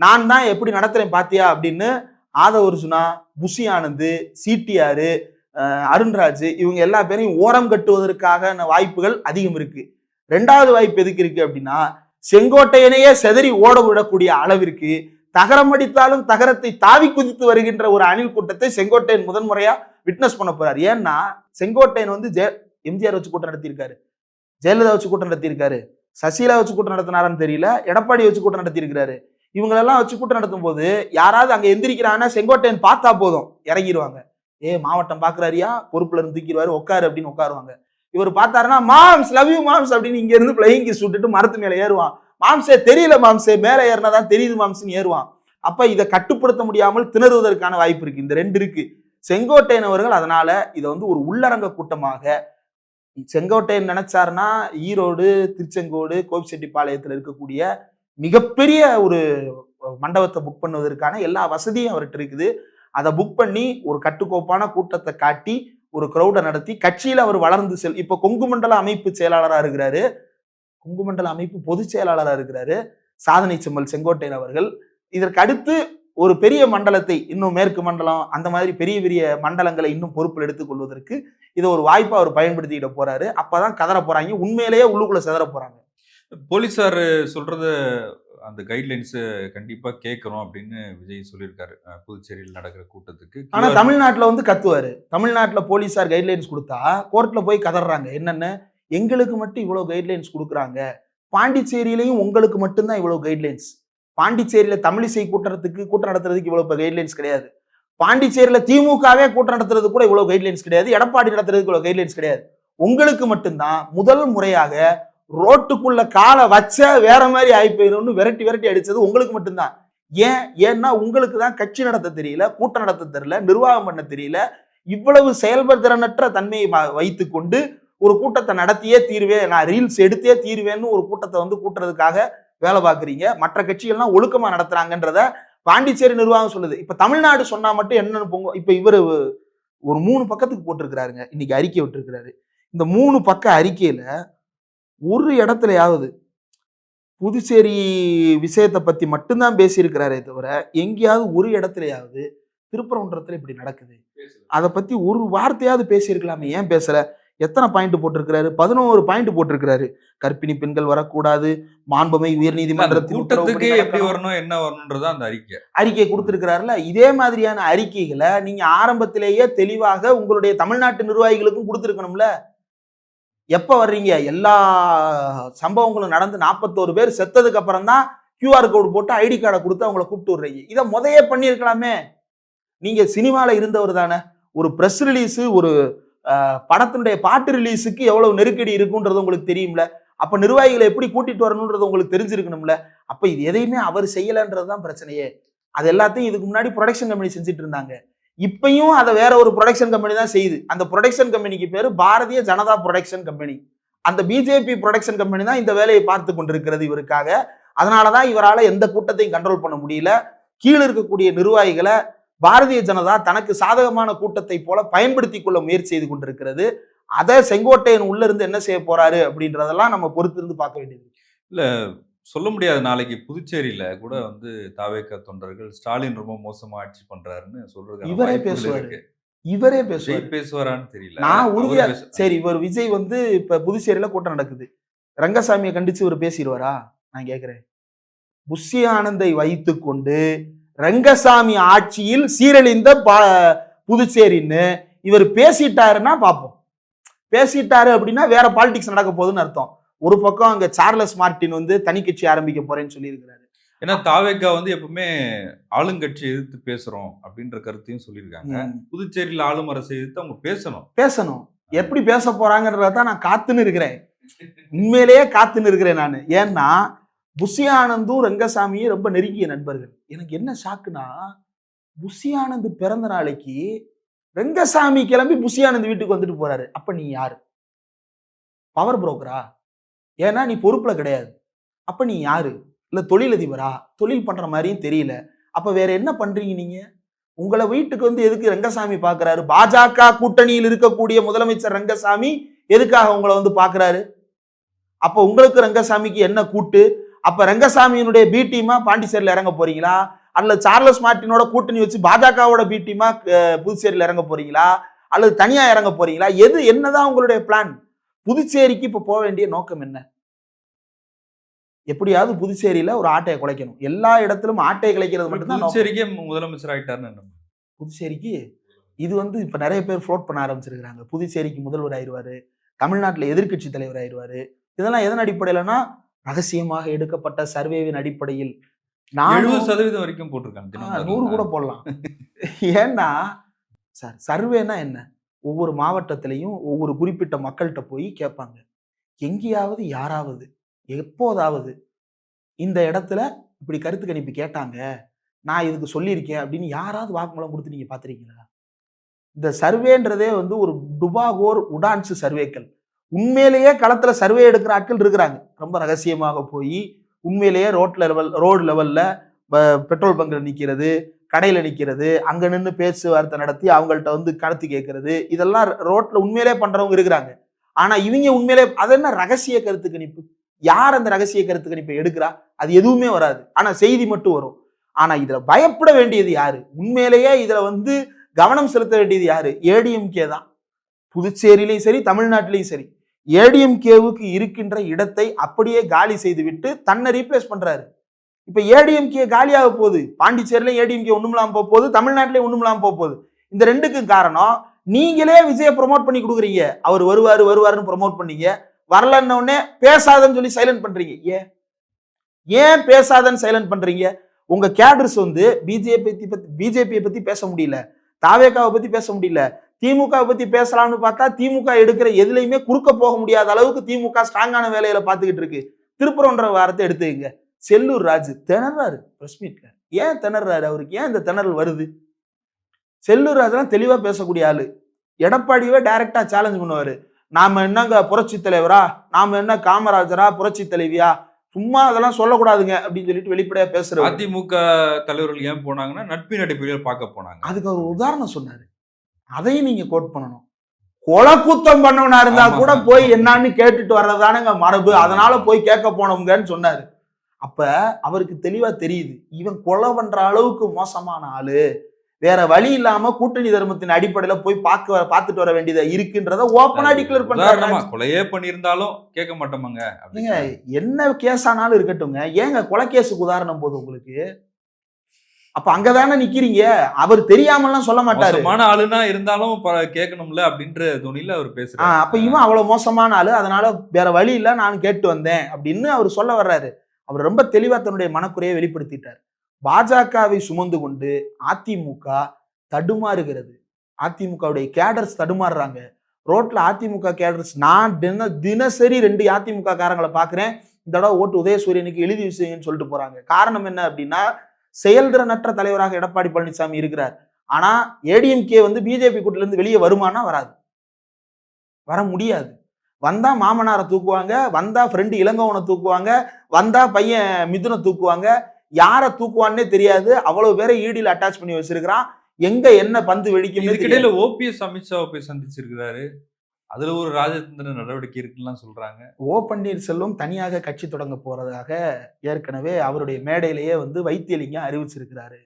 C: நான் தான் எப்படி நடத்துறேன் பாத்தியா? அப்படின்னு ஆதவர்ஜுனா புஷி ஆனந்த் சிடிஆர் அருண்ராஜ் இவங்க எல்லா பேரையும் ஓரம் கட்டுவதற்காக வாய்ப்புகள் அதிகம் இருக்கு. ரெண்டாவது வாய்ப்பு எதுக்கு இருக்கு அப்படின்னா செங்கோட்டையனையே செதறி ஓட விடக்கூடிய அளவிற்கு தகரம் அடித்தாலும் தகரத்தை தாவி குதித்து வருகின்ற ஒரு அணில் கூட்டத்தை செங்கோட்டையன் முதன்முறையா விட்னஸ் பண்ண போறாரு. ஏன்னா செங்கோட்டையன் வந்து ஜெ எம்ஜிஆர் வச்சு கூட்டம் நடத்தியிருக்காரு. ஜெயலலிதா வச்சு கூட்டம் நடத்தியிருக்காரு. சசிகலா வச்சு கூட்டம் நடத்தினாரான்னு தெரியல. எடப்பாடி வச்சு கூட்டம் நடத்தியிருக்காரு இவங்களெல்லாம் வச்சு கூட்டம் நடத்தும் போது யாராவது அங்கே எந்திரிக்கிறாங்கன்னா செங்கோட்டையன் பார்த்தா போதும். இறங்கிடுவாங்க ஏ மாவட்டம் பாக்குறாரியா? பொறுப்புல இருந்து தூக்கிடுவாரு. உட்காரு அப்படின்னு உட்காருவாங்க. இவர் பார்த்தாருன்னா மாம்ஸ் லவ் யூ மாம்ஸ் அப்படின்னு இங்க இருந்து பிளைங் கிஸ் மரத்து மேல ஏறுவான். மாம்சே தெரியல மாம்சே. மேல ஏறினாதான் தெரியுது மாம்ஸ்னு ஏறுவான். அப்ப இதை கட்டுப்படுத்த முடியாமல் திணறுவதற்கான வாய்ப்பு இருக்கு. இந்த ரெண்டு இருக்கு. செங்கோட்டையன் அவர்கள் அதனால இதை வந்து ஒரு உள்ளரங்க கூட்டமாக செங்கோட்டையன் நினைச்சாருன்னா ஈரோடு திருச்செங்கோடு கோபிச்செட்டிப்பாளையத்தில் இருக்கக்கூடிய மிகப்பெரிய ஒரு மண்டபத்தை புக் பண்ணுவதற்கான எல்லா வசதியும் அவர்கிட்ட இருக்குது. அதை புக் பண்ணி ஒரு கட்டுக்கோப்பான கூட்டத்தை காட்டி ஒரு க்ரௌடை நடத்தி கட்சியில் அவர் வளர்ந்து செல் இப்போ கொங்கு மண்டல அமைப்பு செயலாளராக இருக்கிறாரு. கொங்கு மண்டல அமைப்பு பொதுச் செயலாளராக இருக்கிறாரு. சாதனை செம்மல் செங்கோட்டையன் அவர்கள். இதற்கு அடுத்து ஒரு பெரிய மண்டலத்தை இன்னும் மேற்கு மண்டலம் அந்த மாதிரி பெரிய பெரிய மண்டலங்களை இன்னும் பொறுப்பில் எடுத்துக் கொள்வதற்கு இதை ஒரு வாய்ப்பா அவர் பயன்படுத்திக்கிட போறாரு. அப்பதான் கதற போறாங்க. உண்மையிலேயே உள்ளுக்குள்ள செதற போறாங்க.
B: போலீசார் சொல்றத அந்த கைட்லைன்ஸ் கண்டிப்பா கேட்கறோம் அப்படின்னு விஜய் சொல்லியிருக்காரு. புதுச்சேரியில் நடக்கிற கூட்டத்துக்கு.
C: ஆனா தமிழ்நாட்டுல வந்து கத்துவாரு. தமிழ்நாட்டுல போலீசார் கைட்லைன்ஸ் கொடுத்தா கோர்ட்ல போய் கதறாங்க. என்னன்னு? எங்களுக்கு மட்டும் இவ்வளவு கைட்லைன்ஸ் கொடுக்குறாங்க. பாண்டிச்சேரியிலையும் உங்களுக்கு மட்டும்தான் இவ்வளவு கைட்லைன்ஸ் பாண்டிச்சேரியில் தமிழிசை கூட்டத்துக்கு கூட்டம் நடத்துறதுக்கு இவ்வளவு கைட்லைன்ஸ் கிடையாது. பாண்டிச்சேரியில் திமுகவே கூட்டம் நடத்துறது கூட இவ்வளோ கைட்லைன்ஸ் கிடையாது. எடப்பாடி நடத்துறதுக்கு இவ்வளோ கைட்லைன்ஸ் கிடையாது. உங்களுக்கு மட்டும்தான் முதல் முறையாக ரோட்டுக்குள்ள காலை வச்ச வேற மாதிரி ஆகி போயிடும்னு விரட்டி விரட்டி அடித்தது உங்களுக்கு மட்டும்தான். ஏன்? ஏன்னா உங்களுக்கு தான் கட்சி நடத்த தெரியல கூட்டம் நடத்த தெரியல நிர்வாகம் பண்ண தெரியல. இவ்வளவு செயல்படுத்திறனற்ற தன்மையை வைத்து வைத்துக்கொண்டு ஒரு கூட்டத்தை நடத்தியே தீர்வேன் நான் ரீல்ஸ் எடுத்தே தீர்வேன்னு ஒரு கூட்டத்தை வந்து கூட்டுறதுக்காக வேலை பார்க்குறீங்க. மற்ற கட்சிகள்லாம் ஒழுக்கமா நடத்துறாங்கன்றத பாண்டிச்சேரி நிர்வாகம் சொல்லுது. இப்ப தமிழ்நாடு சொன்னா மட்டும் என்னன்னு போங்க இப்ப இவர் ஒரு மூணு பக்கத்துக்கு போட்டிருக்கிறாருங்க. இன்னைக்கு அறிக்கை விட்டுருக்கிறாரு. இந்த மூணு பக்க அறிக்கையில ஒரு இடத்துலயாவது புதுச்சேரி விஷயத்தை பத்தி மட்டும்தான் பேசியிருக்கிறாரே தவிர எங்கேயாவது ஒரு இடத்துலயாவது திருப்பரங்குன்றத்துல இப்படி நடக்குது. அதை பத்தி ஒரு வார்த்தையாவது பேசியிருக்கலாமே. ஏன் பேசல? எத்தனை பாயிண்ட் போட்டிருக்கிறாரு? பதினோரு பாயிண்ட் போட்டிருக்கிறாரு. கர்ப்பிணி பெண்கள் வரக்கூடாது. மாண்புமை உத்தரவுப்படி
B: கூட்டத்துக்கு எப்படி. வரணும் என்ன வரணும்ன்றதா அந்த அறிக்கை.
C: அறிக்கை கொடுத்திருக்கிறாருல இதே மாதிரியான அறிக்கைகளை நீங்க ஆரம்பத்திலேயே தெளிவாக உங்களுடைய தமிழ்நாட்டு நிர்வாகிகளுக்கும் கொடுத்திருக்கணும்ல? எப்ப வர்றீங்க? எல்லா சம்பவங்களும் நடந்து நாற்பத்தோரு பேர் செத்ததுக்கு அப்புறம் தான் கியூஆர் கோடு போட்டு ஐடி கார்டை கொடுத்து அவங்கள கூப்பிட்டு விடுறீங்க இதை முதையே பண்ணியிருக்கலாமே. நீங்க சினிமால இருந்தவர் தானே. ஒரு ப்ரெஸ் ரிலீஸு ஒரு படத்தினுடைய பாட்டு ரிலீஸுக்கு எவ்வளவு நெருக்கடி இருக்குன்றது உங்களுக்கு தெரியும்ல? அப்ப நிர்வாகிகளை எப்படி கூட்டிட்டு வரணுன்றது உங்களுக்கு தெரிஞ்சிருக்கணும்ல? அப்ப இது எதையுமே அவர் செய்யலைன்றது தான் பிரச்சனையே. அது எல்லாத்தையும் இதுக்கு முன்னாடி ப்ரொடக்ஷன் கம்பெனி செஞ்சுட்டு இருந்தாங்க. இப்பயும் அதை வேற ஒரு ப்ரொடக்ஷன் கம்பெனி தான் செய்யுது. அந்த ப்ரொடக்ஷன் கம்பெனிக்கு பேர் பாரதிய ஜனதா ப்ரொடக்ஷன் கம்பெனி அந்த பிஜேபி ப்ரொடக்ஷன் கம்பெனி தான் இந்த வேலையை பார்த்து கொண்டிருக்கிறது இவருக்காக. அதனால தான் இவரால் எந்த கூட்டத்தையும் கண்ட்ரோல் பண்ண முடியல. கீழே இருக்கக்கூடிய நிர்வாகிகளை பாரதிய ஜனதா தனக்கு சாதகமான கூட்டத்தை போல பயன்படுத்தி கொள்ள முயற்சி செய்து கொண்டிருக்கிறது. அதை செங்கோட்டையன் உள்ள இருந்து என்ன செய்ய போறாரு அப்படின்றதெல்லாம் நம்ம பொறுத்திருந்து பார்க்க வேண்டியது.
B: சொல்ல முடியாது. நாளைக்கு புதுச்சேரியில கூட வந்து தாவேக்க தொண்டர்கள் ஸ்டாலின் ரொம்ப மோசமா ஆட்சி பண்றாருன்னு சொல்றதுக்கான
C: இவரே பேசுவாரு. இவரே பேசுவார்.
B: பேசுவாரான்னு தெரியல.
C: நான் உறுதியா சரி இவர் விஜய் வந்து இப்ப புதுச்சேரியில கூட்டம் நடக்குது. ரங்கசாமியை கண்டிச்சு இவர் பேசிடுவாரா? நான் கேக்குறேன். புஷி ஆனந்தை வைத்துக்கொண்டு ரங்கசாமி ஆட்சியில் சீரழிந்த பா- புதுச்சேரின்னு இவர் பேசிட்டாருன்னா பார்ப்போம். பேசிட்டாரு அப்படின்னா வேற பாலிடிக்ஸ் நடக்க போகுதுன்னு அர்த்தம். ஒரு பக்கம் அங்க சார்லஸ் மார்ட்டின் வந்து தனி கட்சி ஆரம்பிக்க போறேன்னு சொல்லியிருக்கிறாரு.
B: ஏன்னா தாவேக்கா வந்து எப்பவுமே ஆளுங்கட்சி எதிர்த்து பேசுறோம் அப்படின்ற கருத்தையும் சொல்லியிருக்காங்க. புதுச்சேரியில ஆளும் அரசை எதிர்த்து அவங்க பேசணும்.
C: பேசணும். எப்படி பேச போறாங்கன்றத தான் நான் காத்துன்னு இருக்கிறேன். உண்மையிலேயே காத்துன்னு இருக்கிறேன் நான். ஏன்னா புஷியானந்தும் ரங்கசாமியும் ரொம்ப நெருங்கிய நண்பர்கள். எனக்கு என்ன ஷாக்குனா புஷி பிறந்த நாளைக்கு ரங்கசாமி கிளம்பி புஷியானந்த் வீட்டுக்கு வந்துட்டு போறாரு. அப்ப நீ யாரு? பவர் புரோக்கரா ஏன்னா நீ பொறுப்புல கிடையாது. அப்ப நீ யாரு? இல்ல தொழிலதிபரா? தொழில் பண்ற மாதிரியும் தெரியல. அப்ப வேற என்ன பண்றீங்க நீங்க? உங்களை வீட்டுக்கு வந்து எதுக்கு ரங்கசாமி பாக்குறாரு? பாஜக கூட்டணியில் இருக்கக்கூடிய முதலமைச்சர் ரங்கசாமி எதுக்காக உங்களை வந்து பாக்குறாரு? அப்ப உங்களுக்கு ரங்கசாமிக்கு என்ன கூட்டு? அப்ப ரங்கசாமியினுடைய பி டீமா பாண்டிச்சேரியில் இறங்க போறீங்களா? அல்லது சார்லஸ் மார்ட்டினோட கூட்டணி வச்சு பாஜகவோட பி டீமா புதுச்சேரியில் இறங்க போறீங்களா? அல்லது தனியா இறங்க போறீங்களா? எது என்னதான் உங்களுடைய பிளான் புதுச்சேரிக்கு இப்ப போக வேண்டிய நோக்கம் என்ன? எப்படியாவது புதுச்சேரியில ஒரு ஆட்டையை குலைக்கணும். எல்லா இடத்திலும் ஆட்டையை குலைக்கிறது மட்டும்தான்.
B: புதுச்சேரிக்கே முதலமைச்சர் ஆயிட்டாருன்னு
C: புதுச்சேரிக்கு இது வந்து இப்ப நிறைய பேர் ஃப்ளோட் பண்ண ஆரம்பிச்சிருக்காங்க புதுச்சேரிக்கு முதல்வர் ஆயிடுவாரு தமிழ்நாட்டுல எதிர்க்கட்சி தலைவர் ஆயிடுவாரு இதெல்லாம் எதன் அடிப்படையிலனா ரகசியமாக எடுக்கப்பட்ட சர்வேவின் அடிப்படையில்
B: எழுபது சதவீதம் வரைக்கும் போட்டிருக்காங்க.
C: நூறு கூட போடலாம். ஏன்னா சார் சர்வேனா என்ன? ஒவ்வொரு மாவட்டத்திலையும் ஒவ்வொரு குறிப்பிட்ட மக்கள்கிட்ட போய் கேட்பாங்க. எங்கேயாவது யாராவது எப்போதாவது இந்த இடத்துல இப்படி கருத்து கணிப்பு கேட்டாங்க நான் இதுக்கு சொல்லியிருக்கேன் அப்படின்னு யாராவது வாக்குமூலம் கொடுத்து நீங்க பாத்திருக்கீங்களா இந்த சர்வேன்றதே வந்து ஒரு டுபாகோர் உடான்ஸ் சர்வேக்கள். உண்மையிலேயே களத்துல சர்வே எடுக்கிற ஆட்கள் இருக்கிறாங்க. ரொம்ப ரகசியமாக போய் உண்மையிலேயே ரோட் லெவல் ரோடு லெவல்ல பெட்ரோல் பங்கில் நிற்கிறது கடையில் நிற்கிறது அங்கே நின்று பேச்சுவார்த்தை நடத்தி அவங்கள்ட்ட வந்து கருத்து கேட்கறது இதெல்லாம் ரோட்டில் உண்மையிலே பண்ணுறவங்க இருக்கிறாங்க. ஆனால் இவங்க உண்மையிலே அது என்ன ரகசிய கருத்து கணிப்பு? யார் அந்த ரகசிய கருத்து கணிப்பை எடுக்கிறா? அது எதுவுமே வராது. ஆனால் செய்தி மட்டும் வரும். ஆனால் இதில் பயப்பட வேண்டியது யாரு? உண்மையிலேயே இதில் வந்து கவனம் செலுத்த வேண்டியது யாரு? ஏடிஎம்கே தான். புதுச்சேரியிலையும் சரி தமிழ்நாட்டிலையும் சரி. ஏடிஎம்கேவுக்கு இருக்கின்ற இடத்தை அப்படியே காலி செய்துவிட்டு தன்னை ரீப்ளேஸ் பண்றாரு. இப்ப ஏடிஎம்கே காலியாக போகுது. பாண்டிச்சேரியில ஏடிஎம்கே ஒண்ணுமில்லாம போக போகுது. தமிழ்நாட்டிலையும் ஒண்ணுமில்லாம போக போகுது. இந்த ரெண்டுக்கும் காரணம் நீங்களே விஜய ப்ரோமோட் பண்ணி கொடுக்குறீங்க. அவர் வருவாரு வருவாருன்னு ப்ரோமோட் பண்ணீங்க. வரலன்னொடனே பேசாதன்னு சொல்லி சைலண்ட் பண்றீங்க. ஏன்? ஏன் பேசாதன்னு சைலண்ட் பண்றீங்க? உங்க கேடர்ஸ் வந்து பிஜேபி பத்தி பிஜேபியை பத்தி பேச முடியல. தாவேக்காவை பத்தி பேச முடியல. திமுக பத்தி பேசலாம்னு பார்த்தா திமுக எடுக்கிற எதுலையுமே குறுக்க போக முடியாத அளவுக்கு திமுக ஸ்ட்ராங்கான வேலையில பார்த்துக்கிட்டு இருக்கு. திருப்புறம்ன்ற வாரத்தை எடுத்துக்கங்க செல்லூர் ராஜு திணறாரு பிரஸ் மீட்ல ஏன் திணறாரு அவருக்கு? ஏன் இந்த திணறல் வருது? செல்லூர் ராஜெல்லாம் தெளிவா பேசக்கூடிய ஆளு. எடப்பாடியவே டைரக்டா சேலஞ்ச் பண்ணுவாரு. நாம என்னங்க புரட்சி தலைவரா? நாம என்ன காமராஜரா? புரட்சி தலைவியா? சும்மா அதெல்லாம் சொல்லக்கூடாதுங்க அப்படின்னு சொல்லிட்டு வெளிப்படையா பேசுறாரு
B: அதிமுக தலைவர்கள் ஏன் போனாங்கன்னா நட்பின் அடிப்படையில் பார்க்க போனாங்க.
C: அதுக்கு ஒரு உதாரணம் சொன்னாரு. அதையும் நீங்க கோட் பண்ணணும். கொலை குத்தம் பண்ணவனா இருந்தா. கூட போய் என்னன்னு கேட்டுட்டு வர்றதுதானங்க மரபு. அதனால போய் கேட்க போனவங்கன்னு சொன்னாரு. அப்ப அவருக்கு தெளிவா தெரியுது. இவன் கொலை பண்ற அளவுக்கு மோசமான ஆளு. வேற வழி இல்லாம கூட்டணி தர்மத்தின் அடிப்படையில போய் பார்க்க பார்த்துட்டு வர வேண்டியதா இருக்குன்றத ஓப்பனா டிக்ளேர் பண்றாங்க
B: கொலையே பண்ணியிருந்தாலும் கேட்க மாட்டோமாங்க
C: நீங்க
B: அப்படிங்க
C: என்ன கேஸ் ஆனாலும் இருக்கட்டுங்க ஏங்க கொலை கேஸுக்கு உதாரணம் போதும் உங்களுக்கு? அப்ப அங்கதானே நிக்கிறீங்க? அவர் தெரியாமலாம் சொல்ல மாட்டாரு.
B: மோசமான ஆளுனா இருந்தாலும் கேட்கணும்ல அப்படின்ற துணியில அவர் பேசுறாரு.
C: அப்ப இவன் அவ்வளவு மோசமான ஆளு அதனால வேற வழி இல்ல நான் கேட்டு வந்தேன் அப்படின்னு அவர் சொல்ல வர்றாரு. அவர் ரொம்ப தெளிவா தன்னுடைய மனக்குறையை வெளிப்படுத்திட்டார். பாஜகவை சுமந்து கொண்டு அதிமுக தடுமாறுகிறது. அதிமுகவுடைய கேடர்ஸ் தடுமாறுறாங்க. ரோட்ல அதிமுக கேடர்ஸ் நான் தின தினசரி ரெண்டு அதிமுக காரங்களை பாக்குறேன். இந்த தடவை ஓட்டு உதயசூரியனுக்கு எழுதி விஷயங்கன்னு சொல்லிட்டு போறாங்க. காரணம் என்ன அப்படின்னா செயல்திறனற்ற தலைவராக எடப்பாடி பழனிசாமி இருக்கிறார். ஆனா ஏடிஎம்கே வந்து பிஜேபி கூட்டில இருந்து வெளியே வருமானா வராது. வர முடியாது. வந்தா மாமனாரை தூக்குவாங்க வந்தா ஃப்ரெண்டு இளங்கோவனை தூக்குவாங்க வந்தா பையன் மிதுனை தூக்குவாங்க. யாரை தூக்குவான்னே தெரியாது. அவ்வளவு பேரை ஈடியில் அட்டாச் பண்ணி வச்சிருக்கிறான். எங்க என்ன பந்து வெடிக்கும்
B: இதுக்கிடையில ஓபிஎஸ் அமித்ஷாவை போய் சந்திச்சிருக்கிறாரு. அதுல ஒரு ராஜதந்திர நடவடிக்கை இருக்குன்னு சொல்றாங்க.
C: ஓ பன்னீர்செல்வம் தனியாக கட்சி தொடங்க போறதாக ஏற்கனவே அவருடைய மேடையிலேயே வந்து வைத்தியலிங்கம் அறிவிச்சிருக்கிறாரு.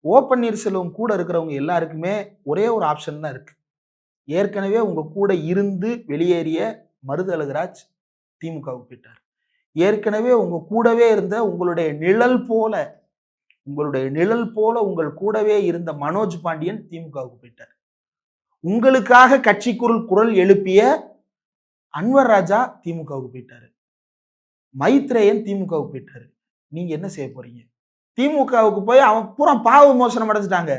C: ஓ பன்னீர்செல்வம் கூட இருக்கிறவங்க எல்லாருக்குமே ஒரே ஒரு ஆப்ஷன் தான் இருக்கு. ஏற்கனவே உங்க கூட இருந்து வெளியேறிய மருது அழகராஜ் திமுகவுக்கு போயிட்டார். ஏற்கனவே உங்க கூடவே இருந்த உங்களுடைய நிழல் போல உங்களுடைய நிழல் போல உங்கள் கூடவே இருந்த மனோஜ் பாண்டியன் திமுகவுக்கு போயிட்டார். உங்களுக்காக கட்சிக்குரல் குரல் எழுப்பிய அன்வர் ராஜா திமுகவுக்கு போயிட்டாரு. மைத்ரேயன் திமுகவுக்கு போயிட்டாரு. நீங்க என்ன செய்ய போறீங்க? திமுகவுக்கு போய் அவன் பூரா பாவ மோசனம் அடைஞ்சிட்டாங்க.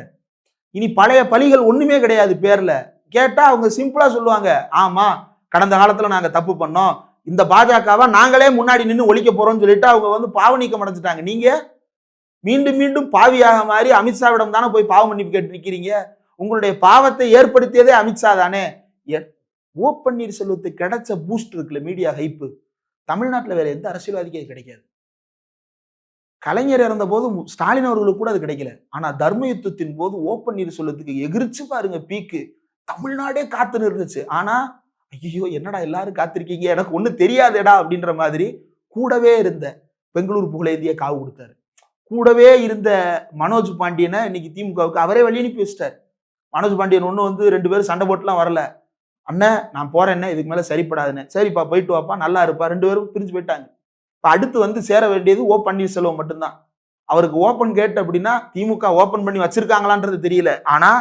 C: இனி பழைய பழிகள் ஒண்ணுமே கிடையாது பேர்ல. கேட்டா அவங்க சிம்பிளா சொல்லுவாங்க ஆமா கடந்த காலத்துல நாங்க தப்பு பண்ணோம். இந்த பாஜகவை நாங்களே முன்னாடி நின்று ஒழிக்க போறோம்னு சொல்லிட்டு அவங்க வந்து பாவ நீக்கம் அடைஞ்சிட்டாங்க. நீங்க மீண்டும் மீண்டும் பாவியாக மாறி அமித்ஷாவிடம் தானே போய் பாவ மன்னிப்பு கேட்டு நிக்கிறீங்க? உங்களுடைய பாவத்தை ஏற்படுத்தியதே அமித்ஷா தானே? ஓ பன்னீர்செல்வத்துக்கு கிடைச்ச பூஸ்ட் இருக்குல்ல மீடியா ஹைப்பு தமிழ்நாட்டில் வேற எந்த அரசியல்வாதிக்கும் அது கிடைக்காது. கலைஞர் இறந்த போது ஸ்டாலின் அவர்களுக்கு கூட அது கிடைக்கல. ஆனா தர்ம யுத்தத்தின் போது ஓ பன்னீர்செல்வத்துக்கு எகிரிச்சு பாருங்க பீக்கு தமிழ்நாடே காத்து நின்றுச்சு. ஆனா ஐயோ என்னடா எல்லாரும் காத்திருக்கீங்க? எனக்கு ஒன்றும் தெரியாதேடா அப்படின்ற மாதிரி கூடவே இருந்த பெங்களூர் புகழேந்திய காவு கொடுத்தாரு. கூடவே இருந்த மனோஜ் பாண்டியனை இன்னைக்கு திமுகவுக்கு அவரே வழி அனுப்பி வச்சிட்டார். மனோஜ் பாண்டியன் ஒன்று வந்து ரெண்டு பேரும் சண்டை போட்டுலாம் வரல. அண்ணன் நான் போறேன்னே இதுக்கு மேலே சரிப்படாதுன்னு. சரிப்பா போயிட்டு வாப்பா நல்லா இருப்பா. ரெண்டு பேரும் பிரிஞ்சு போயிட்டாங்க. இப்போ அடுத்து வந்து சேர வேண்டியது ஓ பன்னீர்செல்வம் மட்டும்தான். அவருக்கு ஓப்பன் கேட் அப்படின்னா திமுக ஓப்பன் பண்ணி வச்சிருக்காங்களான்றது தெரியல. ஆனா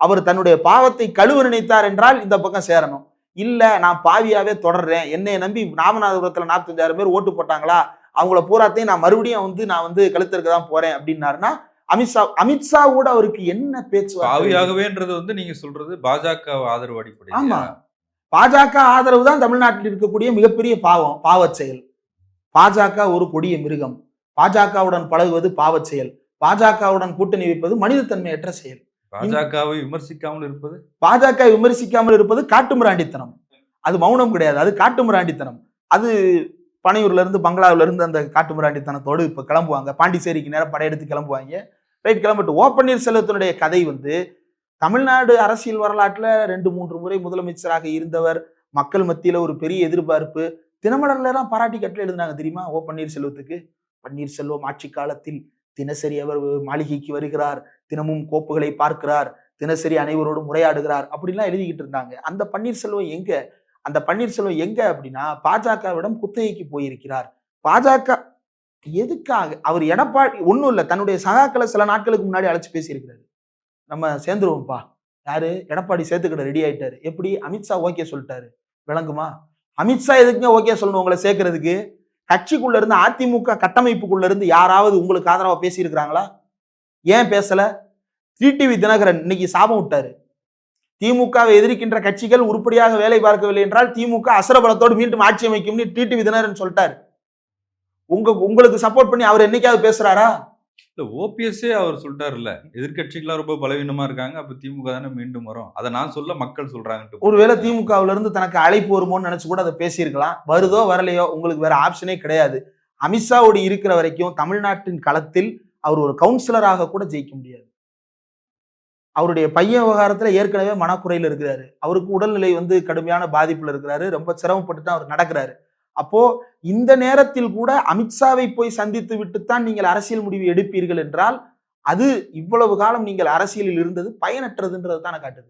C: அவர் தன்னுடைய பாவத்தை கழுவ நினைத்தார் என்றால் இந்த பக்கம் சேரணும். இல்ல நான் பாவியாவே தொடர்றேன். என்னை நம்பி ராமநாதபுரத்துல நாற்பத்தஞ்சாயிரம் பேர் ஓட்டு போட்டாங்களா? அவங்கள பூராத்தையும் நான் மறுபடியும் வந்து நான் வந்து கழுத்திற்கு தான் போறேன் அப்படின்னாருன்னா அமித்ஷா அமித்ஷா கூட அவருக்கு என்ன பேச்சு
B: பாவியாகவேன்றது வந்து நீங்க சொல்றது பாஜக ஆதரவு அடிப்படை
C: ஆமா. பாஜக ஆதரவு தான் தமிழ்நாட்டில் இருக்கக்கூடிய மிகப்பெரிய பாவம் பாவச் செயல் பாஜக ஒரு கொடிய மிருகம். பாஜகவுடன் பழகுவது பாவச் செயல் பாஜகவுடன் கூட்டணி வைப்பது மனிதத்தன்மையற்ற செயல்.
B: பாஜகவை விமர்சிக்காமல் இருப்பது?
C: பாஜக விமர்சிக்காமல் இருப்பது காட்டுமிராண்டித்தனம் அது மௌனம் கிடையாது. அது காட்டுமிராண்டித்தனம் அது பனையூர்லேருந்து பங்களாவிலேருந்து அந்த காட்டு அந்த காட்டுமிராண்டித்தனத்தோடு கிளம்புவாங்க. பாண்டிச்சேரிக்கு நேரம் படையெடுத்து கிளம்புவாங்க. ரைட் கிளம்பிட்டு ஓ பன்னீர்செல்வத்தினுடைய கதை வந்து தமிழ்நாடு அரசியல் வரலாற்றில் ரெண்டு மூன்று முறை முதலமைச்சராக இருந்தவர் மக்கள் மத்தியில் ஒரு பெரிய எதிர்பார்ப்பு தினமலர்லாம் பாராட்டி கட்டில் எழுதினாங்க தெரியுமா? ஓ பன்னீர்செல்வத்துக்கு. பன்னீர்செல்வம் ஆட்சி காலத்தில் தினசரி அவர் மாளிகைக்கு வருகிறார் தினமும் கோப்புகளை பார்க்கிறார் தினசரி அனைவரோடும் உரையாடுகிறார் அப்படிலாம் எழுதிக்கிட்டு இருந்தாங்க. அந்த பன்னீர்செல்வம் எங்க? அந்த பன்னீர்செல்வம் எங்க அப்படின்னா பாஜகவிடம் குத்தகைக்கு போயிருக்கிறார். பாஜக எதுக்காக? அவர் எடப்பாடி ஒன்றும் இல்லை. தன்னுடைய சகாக்களை சில நாட்களுக்கு முன்னாடி அழைச்சி பேசியிருக்கிறாரு. நம்ம சேர்ந்துருவோம்ப்பா. யாரு? எடப்பாடி சேர்த்துக்கிட்ட ரெடி ஆயிட்டாரு. எப்படி? அமித்ஷா ஓகே சொல்லிட்டாரு. விளங்குமா? அமித்ஷா எதுக்குங்க ஓகே சொல்லணும் உங்களை சேர்க்கறதுக்கு? கட்சிக்குள்ள இருந்து அதிமுக கட்டமைப்புக்குள்ள இருந்து யாராவது உங்களுக்கு ஆதரவா பேசியிருக்கிறாங்களா? ஏன் பேசல? டிடிவி தினகரன் இன்னைக்கு சாபம் விட்டாரு. திமுகவை எதிர்க்கின்ற கட்சிகள் உருப்படியாக வேலை பார்க்கவில்லை என்றால் திமுக அசரபலத்தோடு மீண்டும் ஆட்சி அமைக்கும்னு டிடிவி தினகரன் சொல்லிட்டாரு. உங்க உங்களுக்கு சப்போர்ட் பண்ணி அவர் என்னைக்காவது பேசுறாரா?
B: இல்ல ஓபிஎஸ்ஸே அவர் சொல்லிட்டாருல்ல எதிர்க்கட்சிகள்லாம் ரொம்ப பலவீனமா இருக்காங்க அப்ப திமுக தானே மீண்டும் வரும். அதை நான் சொல்ல மக்கள் சொல்றாங்கன்ட்டு
C: ஒருவேளை திமுகவுல இருந்து தனக்கு அழைப்பு வருமோன்னு நினைச்சு கூட அதை பேசியிருக்கலாம். வருதோ வரலையோ உங்களுக்கு வேற ஆப்ஷனே கிடையாது. அமித்ஷாவோடு இருக்கிற வரைக்கும் தமிழ்நாட்டின் களத்தில் அவர் ஒரு கவுன்சிலராக கூட ஜெயிக்க முடியாது. அவருடைய பையன் விவகாரத்தில் ஏற்கனவே மனக்குறையில் இருக்கிறாரு. அவருக்கு உடல்நிலை வந்து கடுமையான பாதிப்பில் இருக்கிறாரு. ரொம்ப சிரமப்பட்டு தான் அவர் நடக்கிறாரு. அப்போ இந்த நேரத்தில் கூட அமித்ஷாவை போய் சந்தித்து விட்டுத்தான் நீங்கள் அரசியல் முடிவு எடுப்பீர்கள் என்றால் அது இவ்வளவு காலம் நீங்கள் அரசியலில் இருந்தது பயனற்றதுன்றது தானே காட்டுது.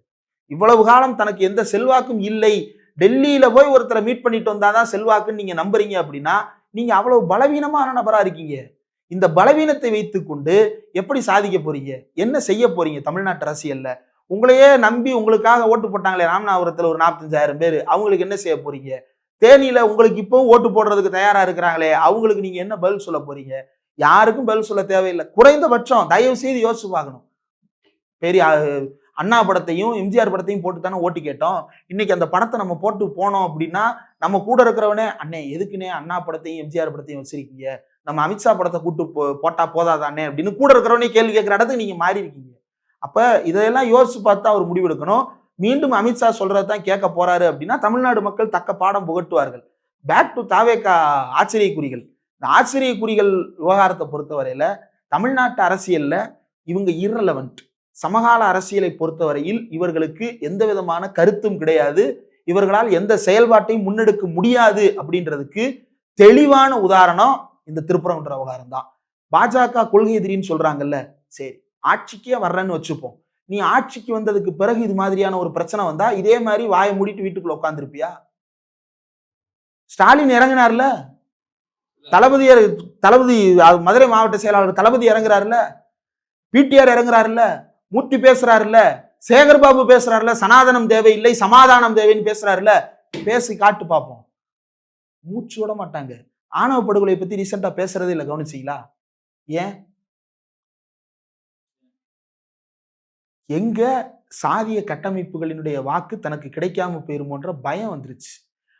C: இவ்வளவு காலம் தனக்கு எந்த செல்வாக்கும் இல்லை. டெல்லியில போய் ஒருத்தரை மீட் பண்ணிட்டு வந்தாதான் செல்வாக்குன்னு நீங்க நம்புறீங்க அப்படின்னா நீங்க அவ்வளவு பலவீனமான நபரா இருக்கீங்க. இந்த பலவீனத்தை வைத்துக்கொண்டு எப்படி சாதிக்க போறீங்க? என்ன செய்ய போறீங்க தமிழ்நாட்டு அரசியல்ல? உங்களையே நம்பி உங்களுக்காக ஓட்டு போட்டாங்களே ராமநாதபுரத்தில் ஒரு நாற்பத்தஞ்சாயிரம் பேர். அவங்களுக்கு என்ன செய்ய போறீங்க? தேனியில உங்களுக்கு இப்பவும் ஓட்டு போடுறதுக்கு தயாரா இருக்கிறாங்களே அவங்களுக்கு நீங்க என்ன பதில் சொல்ல போறீங்க? யாருக்கும் பதில் சொல்ல தேவையில்லை. குறைந்தபட்சம் தயவு செய்து யோசிச்சு பார்க்கணும். பெரிய அண்ணா படத்தையும் எம்ஜிஆர் படத்தையும் போட்டு தானே ஓட்டு கேட்டோம். இன்னைக்கு அந்த படத்தை நம்ம போட்டு போனோம் அப்படின்னா நம்ம கூட இருக்கிறவனே அண்ணே எதுக்குன்னே அண்ணா படத்தையும் எம்ஜிஆர் படத்தையும் வச்சிருக்கீங்க? நம்ம அமித்ஷா படத்தை கூட்டு போ போட்டா போதாதானே அப்படின்னு கூட இருக்கிறவனே கேள்வி கேட்குற இடத்துக்கு நீங்கள் மாறி இருக்கீங்க அப்போ இதையெல்லாம் யோசிச்சு பார்த்து அவர் முடிவெடுக்கணும். மீண்டும் அமித்ஷா சொல்றது தான் கேட்க போறாரு அப்படின்னா தமிழ்நாடு மக்கள் தக்க பாடம் புகட்டுவார்கள். பேக் டு தாவேக்கா ஆச்சரியக்குறிகள். இந்த ஆச்சரியக்குறிகள் விவகாரத்தை பொறுத்தவரையில தமிழ்நாட்டு அரசியல்ல இவங்க irrelevant. சமகால அரசியலை பொறுத்தவரையில் இவர்களுக்கு எந்த விதமான கருத்தும் கிடையாது. இவர்களால் எந்த செயல்பாட்டையும் முன்னெடுக்க முடியாது அப்படின்றதுக்கு தெளிவான உதாரணம் இந்த திருப்பரங்குன்ற விவகாரம் தான் பாஜக கொள்கை எதிரின்னு சொல்றாங்கல்ல சரி ஆட்சிக்கே வர்றேன்னு வச்சுப்போம். நீ ஆட்சிக்கு வந்ததுக்கு பிறகு இது மாதிரியான ஒரு பிரச்சனை வந்தா இதே மாதிரி வாயை மூடிட்டு வீட்டுக்குள்ள உட்காந்துருப்பியா ஸ்டாலின் இறங்கினார்ல? தளபதி தளபதி மதுரை மாவட்ட செயலாளர் தளபதி இறங்குறாருல? பிடிஆர் இறங்குறாருல்ல மூர்த்தி பேசுறாருல? சேகர் பாபு பேசுறாருல? சனாதனம் தேவையில்லை சமாதானம் தேவைன்னு பேசுறாருல? பேசி காட்டு பார்ப்போம் மூச்சு விட மாட்டாங்க. ஆணவ படுகொலை பத்தி ரீசெண்டா பேசுறதே இல்லை கவனிச்சிங்களா? ஏன்? எங்க சாதிய கட்டமைப்புகளினுடைய வாக்கு தனக்கு கிடைக்காம போயிருமோன்ற பயம் வந்துருச்சு.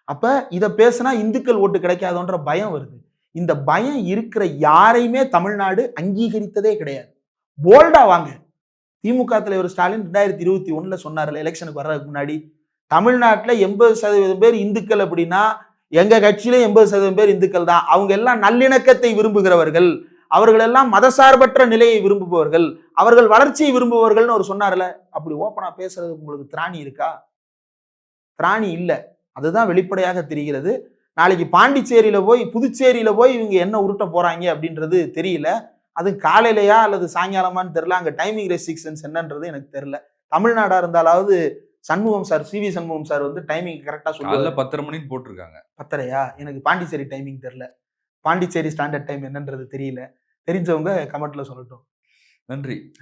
C: அப்ப இத பேசினா இந்துக்கள் ஓட்டு கிடைக்காதோன்ற பயம் வருது. இந்த பயம் இருக்கிற யாரையுமே தமிழ்நாடு அங்கீகரித்ததே கிடையாது. போல்டா வாங்க. திமுக தலைவர் ஸ்டாலின் ரெண்டாயிரத்தி இருபத்தி ஒண்ணுல சொன்னார்ல எலெக்ஷனுக்கு வர்றதுக்கு முன்னாடி. தமிழ்நாட்டுல எண்பது சதவீதம் பேர் இந்துக்கள் அப்படின்னா எங்க கட்சியில எண்பது சதவீதம் பேர் இந்துக்கள் தான். அவங்க எல்லாம் நல்லிணக்கத்தை விரும்புகிறவர்கள். அவர்கள் எல்லாம் மதசார்பற்ற நிலையை விரும்புபவர்கள். அவர்கள் வளர்ச்சியை விரும்புபவர்கள்னு அவர் சொன்னார்ல. அப்படி ஓப்பனா பேசுறதுக்கு உங்களுக்கு திராணி இருக்கா? திராணி இல்ல. அதுதான் வெளிப்படையாக தெரிகிறது. நாளைக்கு பாண்டிச்சேரியில போய் புதுச்சேரியில போய் இவங்க என்ன உருட்ட போறாங்க அப்படின்றது தெரியல. அது காலையிலையா அல்லது சாயங்காலமான்னு தெரில அங்க டைமிங் ரெஸ்ட்ரிக்ஷன்ஸ் என்னன்றது எனக்கு தெரியல. தமிழ்நாடா இருந்தாலாவது Shanmugam sir C V Shanmugam sir வந்து டைமிங் கரெக்டா
B: காலைல
C: சொல்லுவாங்க
B: பத்தரை மணிக்கு போட்டிருக்காங்க.
C: பத்தரையா? எனக்கு பாண்டிச்சேரி டைமிங் தெரியல. பாண்டிச்சேரி ஸ்டாண்டர்ட் டைம் என்னன்றது தெரியல. தெரிஞ்சவங்க கமெண்ட்ல சொல்லட்டும்.
B: நன்றி.